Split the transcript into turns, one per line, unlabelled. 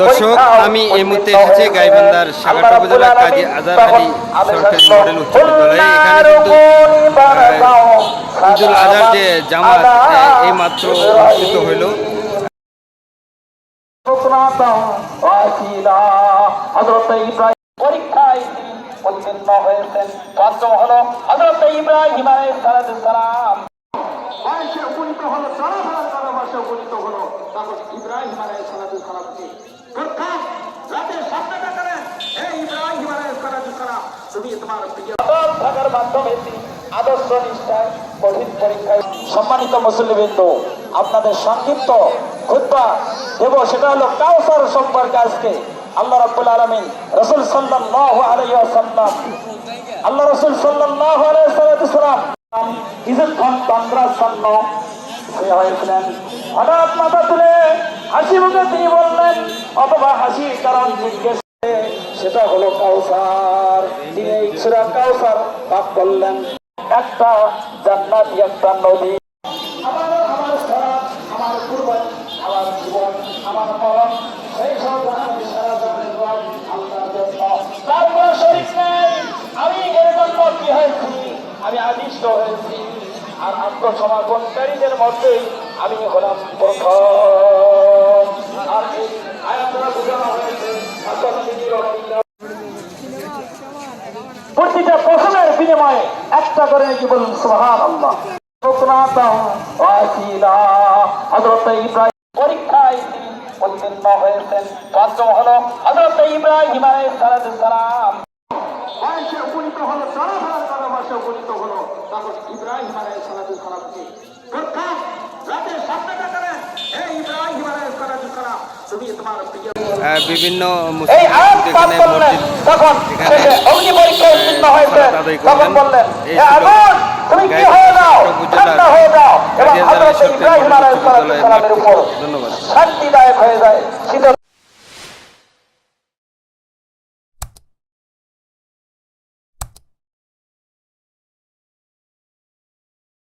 দর্শক আমি এই মুহূর্তে এসেছি গাইবান্ধার
সাগাটা
উপজেলার কাজী
আজার
আলী সরকারি মডেল উচ্চ বিদ্যালয়ে এখানে কিন্তু ঈদুল যে জামাত এই মাত্র অনুষ্ঠিত হইল।
উত্তীর্ণ হয়েছেন পঞ্চম হলো হজরত ইব্রাহিম আলাইহিস সালাম। বয়সে উপনীত হলো চলাফেরা করার মাসে উপনীত হলো তখন ইব্রাহিম আলাইহিস প্রথম রাতে স্বপ্নটা করেন হে ইব্রাহিম আলাইহিস তুমি তোমার প্রিয় থাকার মাধ্যমে আদর্শ নিষ্ঠায় কঠিন পরীক্ষায় সম্মানিত মুসলিমবৃন্দ আপনাদের সংক্ষিপ্ত খুতবা দেব। সেটা হলো কাউসার সম্পর্কে আজকে আল্লাহ রাব্বুল আলামিন রাসূল সাল্লাল্লাহু আলাইহি ওয়াসাল্লাম, আল্লাহ রাসূল সাল্লাল্লাহু আলাইহি ওয়াসাল্লাম তন্দ্রার জন্য শুয়ে হয়েছিলেন। হঠাৎ মাথা তুলে হাসি মুখে তিনি বললেন, অথবা হাসির কারণ জিজ্ঞেস সেটা হলো কাউসার। তিনি এই সুরা কাউসার করলেন, একটা জান্নাতি একটা নদী। আমার আমার আমার পূর্ব আমার জীবন, আমার মরণ, সেই সব আদিষ্ট হয়েছি। আর আত্মসমর্পণকারীদের মধ্যেই আমি হলাম প্রথম। প্রতিটা প্রশ্নের বিনিময়ে একটা করে নাকি বলুন সোহান আল্লাহ পরীক্ষায় হয়েছেন। হলো উপনীত হলো তখন ইব্রাহিম সালামকে প্রথম রাতে স্বপ্নটা করেন হে ইব্রাহিম সালাম তুমি তোমার প্রিয়
বিভিন্ন মুসলিম মসজিদ এই ছিল
হয়ে হয়ে
ধন্যবাদ।
শান্তিদায়ক হয়ে যায় শীতল